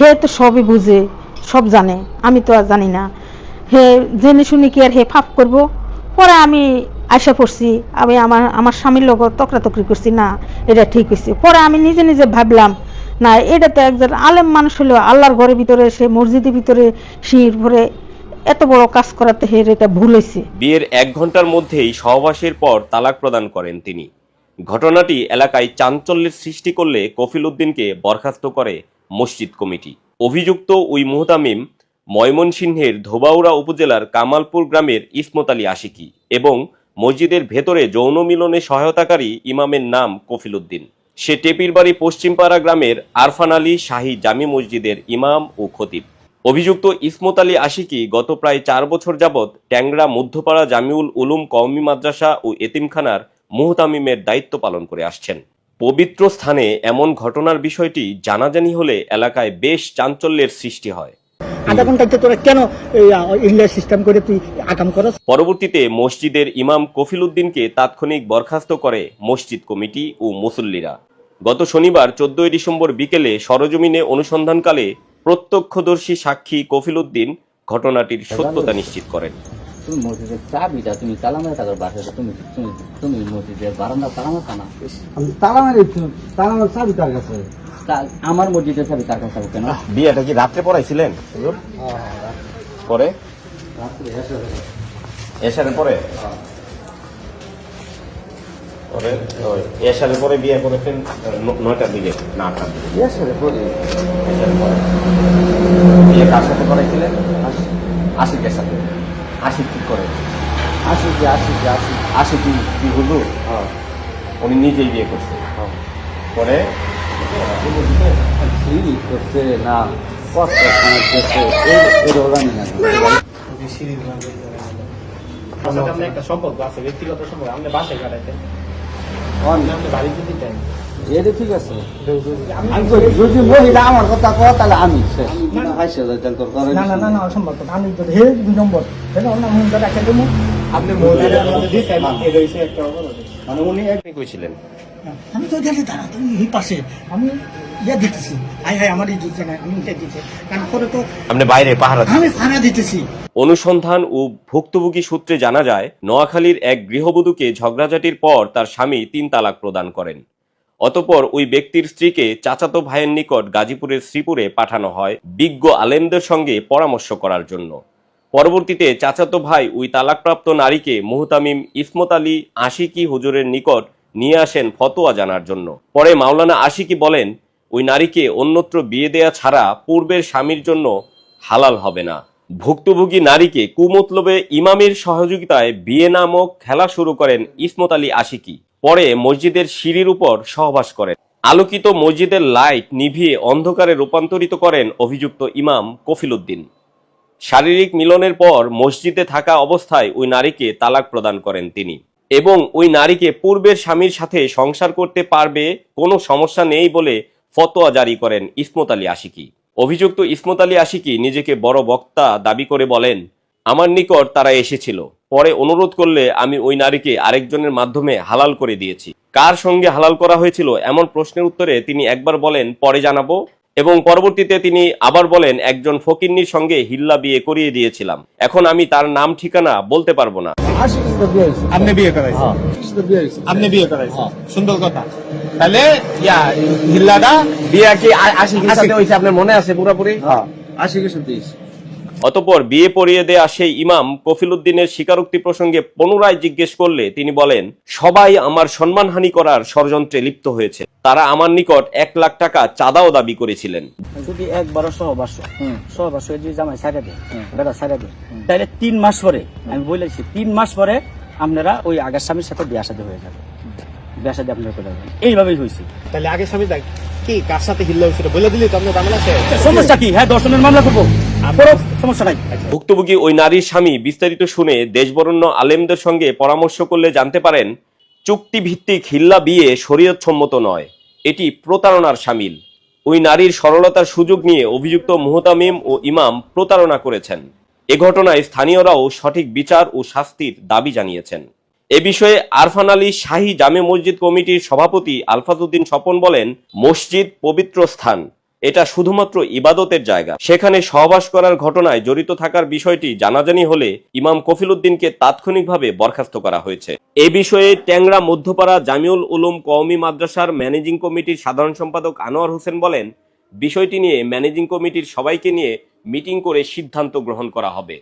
হে তো সবই বুঝে, সব জানে, আমি তো আর জানি না। হে জেনে শুনি কি আর হে ফাপ করব? পরে আমি আশা করছি আমি আমার আমার স্বামীর লগত তকরাতকরি করছি, না, এটা ঠিক হয়েছে পরে আমি নিজে নিজে ভাবলাম, না, এটা তো একজন আলেম মানুষ হলেও আল্লাহর ঘরের ভিতরে, সে মসজিদের ভিতরে, শির ভরে এত বড় কাজ করাতে হের এটা ভুল হয়েছে বিয়ের এক ঘণ্টার মধ্যেই সহবাসের পর তালাক প্রদান করেন তিনি। ঘটনাটি এলাকায় চাঞ্চল্যের সৃষ্টি করলে কফিল উদ্দিনকে বরখাস্ত করে মসজিদ কমিটি। অভিযুক্ত ওই মুহতামিম ময়মনসিংহের ধোবাউড়া উপজেলার কামালপুর গ্রামের ইসমত আলী আশিকি এবং মসজিদের ভেতরে যৌন মিলনে সহায়তাকারী ইমামের নাম কফিল উদ্দিন। সে টেপির বাড়ি পশ্চিমপাড়া গ্রামের আরফান আলী শাহী জামি মসজিদের ইমাম ও খতিব। অভিযুক্ত ইসমত আলী আশিকি গত প্রায় চার বছর যাবৎ ট্যাংরা মধ্যপাড়া জামিউল উলুম কওমি মাদ্রাসা ও এতিমখানার মুহতামিমের দায়িত্ব পালন করে আসছেন। পবিত্র স্থানে এমন ঘটনার বিষয়টি জানাজানি হলে এলাকায় বেশ চাঞ্চল্যের সৃষ্টি হয়। আধা ঘন্টাতে তোরা কেন ইংলিশ সিস্টেম করে তুই আকাম করস? পরবর্তীতে মসজিদের ইমাম কফিল উদ্দিনকে তাৎক্ষণিক বরখাস্ত করে মসজিদ কমিটি ও মুসল্লিরা। গত শনিবার চোদ্দই ডিসেম্বর বিকেলে সরজমিনে অনুসন্ধানকালে প্রত্যক্ষদর্শী সাক্ষী কফিল উদ্দিন ঘটনাটির সত্যতা নিশ্চিত করেন। তুমি মসজিদের চাবিটা তুমি তালা মেরে থাকার বাসাটা তুমি তুমি তুমি মসজিদের বারান্দা তালা মারতা না। তালা মারি তালা মার চাবি তার কাছে? আমার মসজিদের চাবি তার কাছে কেন? বিয়েটা কি রাত্রে পড়াইছিলেন? পরে? এসারের পরে? পরে এসারের পরে বিয়ে করেছেন নয়টার দিকে না আটটার দিকে। এসারের পরে। বিয়ে কার সাথে করাইছিলেন? আশিকের সাথে। আশিক কি করে? আসি কি আসি কি আসি আশিক কি কি হলো? উনি নিজেই বিয়ে করছে। পরে? কি করছে না কষ্ট করছে জানি না। আপনার একটা সম্পর্ক আছে ব্যক্তিগত সম্পর্ক। আপনি বাসায় কাটাইতেন। আপনি বাড়িতে দিতেন এটা ঠিক আছে। যদি মহিলা আমার কথা কয় তাহলে আমি শেষ। হাজার না না না না অসম্ভব আমি তো হে দুই নম্বর। হে না আমি তো রাখা দেবো। আপনি মহিলাদের একটা মানে উনি একই কইছিলেন আমি তো গেলে দাঁড়া তুমি পাশে। আমি ইয়ে দিতেছি। আমার এই যুদ্ধ নাই আমি এটা দিতে কারণ পরে তো আপনি বাইরে পাহারা আমি ফানা দিতেছি। অনুসন্ধান ও ভুক্তভোগী সূত্রে জানা যায় নোয়াখালীর এক গৃহবধূকে ঝগড়াঝাটির পর তার স্বামী তিন তালাক প্রদান করেন। অতপর ওই ব্যক্তির স্ত্রীকে চাচাতো ভাইয়ের নিকট গাজীপুরের শ্রীপুরে পাঠানো হয় বিজ্ঞ আলেমদের সঙ্গে পরামর্শ করার জন্য। পরবর্তীতে চাচাতো ভাই ওই তালাকপ্রাপ্ত নারীকে মুহতামিম ইসমত আলী আশিকি হুজুরের নিকট নিয়ে আসেন ফতোয়া জানার জন্য। পরে মাওলানা আশিকি বলেন, ওই নারীকে অন্যত্র বিয়ে দেয়া ছাড়া পূর্বের স্বামীর জন্য হালাল হবে না। ভুক্তভোগী নারীকে কুমতলবে ইমামের সহযোগিতায় বিয়ে নামক খেলা শুরু করেন ইসমত আলী আশিকি। পরে মসজিদের সিঁড়ির উপর সহবাস করেন। আলোকিত মসজিদের লাইট নিভিয়ে অন্ধকারে রূপান্তরিত করেন অভিযুক্ত ইমাম কফিল উদ্দিন শারীরিক মিলনের পর মসজিদে থাকা অবস্থায় ওই নারীকে তালাক প্রদান করেন তিনি এবং ওই নারীকে পূর্বের স্বামীর সাথে সংসার করতে পারবে কোনো সমস্যা নেই বলে ফতোয়া জারি করেন ইসমত আলী আশিকি। অভিযুক্ত ইসমত আলী আশিকি নিজেকে বড় বক্তা দাবি করে বলেন, আমার নিকট তারা এসেছিল। পরে অনুরোধ করলে আমি ওই নারীকে আরেকজনের মাধ্যমে হালাল করে দিয়েছি। কার সঙ্গে হালাল করা হয়েছিল এমন প্রশ্নের উত্তরে তিনি একবার বলেন পরে জানাব। এবং পরবর্তীতে তিনি আবার বলেন একজন ফকিন্নির সঙ্গে হিল্লা বিয়ে করিয়ে দিয়েছিলাম। এখন আমি তার নাম ঠিকানা বলতে পারব না। আপনি বিয়ে করাইছেন। আপনি বিয়ে করাইছেন। সুন্দর কথা। তাহলে ইয়া বিয়ে কি আশিকির সাথে আপনার মনে আছে পুরোপুরি? হ্যাঁ। আশি কিছু দিয়েছে অতপর বিয়ে পড়িয়ে দেয়া সেই ইমাম কফিল উদ্দিনের স্বীকারোক্তি প্রসঙ্গে পুনরায় জিজ্ঞেস করলে তিনি বলেন সবাই আমার সম্মানহানি করার ষড়যন্ত্রে লিপ্ত হয়েছে। তারা আমার নিকট এক লাখ টাকা চাঁদাও দাবি করেছিলেন। যদি একবার সহবাস সহবাস যদি জামাই সাইডে দেয় বেড়া সাইডে দেয় তাহলে তিন মাস পরে আমি বলেছি তিন মাস পরে আপনারা ওই আগের স্বামীর সাথে বিয়ে সাথে হয়ে যাবে। বেসা দিয়ে আপনার করে দেবেন এইভাবেই হয়েছে। তাহলে আগের স্বামী দেখ কি কার সাথে হিল্লা হয়েছিল বলে দিলি তো আপনার ঝামেলা সমস্যা কি? হ্যাঁ দর্শনের মামলা করব। করো, ভুক্তভোগী ওই নারীর স্বামী বিস্তারিত শুনে দেশবরণ্য আলেমদের সঙ্গে পরামর্শ করলে জানতে পারেন, চুক্তিভিত্তিক হিল্লা বিয়ে শরীয়তসম্মত নয়, এটি প্রতারণার সামিল। ওই নারীর সরলতার সুযোগ নিয়ে অভিযুক্ত মুহতামিম ও ইমাম প্রতারণা করেছেন। এ ঘটনায় স্থানীয়রাও সঠিক বিচার ও শাস্তির দাবি জানিয়েছেন। এ বিষয়ে আরফান আলী শাহী জামে মসজিদ কমিটির সভাপতি আলফাজউদ্দিন স্বপন বলেন, মসজিদ পবিত্র স্থান। এটা শুধুমাত্র ইবাদতের জায়গা। সেখানে সহবাস করার ঘটনায় জড়িত থাকার বিষয়টি জানাজানি হলে ইমাম কফিল উদ্দিনকে তাৎক্ষণিকভাবে বরখাস্ত করা হয়েছে। এ বিষয়ে ট্যাংরা মধ্যপাড়া জামিউল উলুম কওমি মাদ্রাসার ম্যানেজিং কমিটির সাধারণ সম্পাদক আনোয়ার হোসেন বলেন, বিষয়টি নিয়ে ম্যানেজিং কমিটির সবাইকে নিয়ে মিটিং করে সিদ্ধান্ত গ্রহণ করা হবে।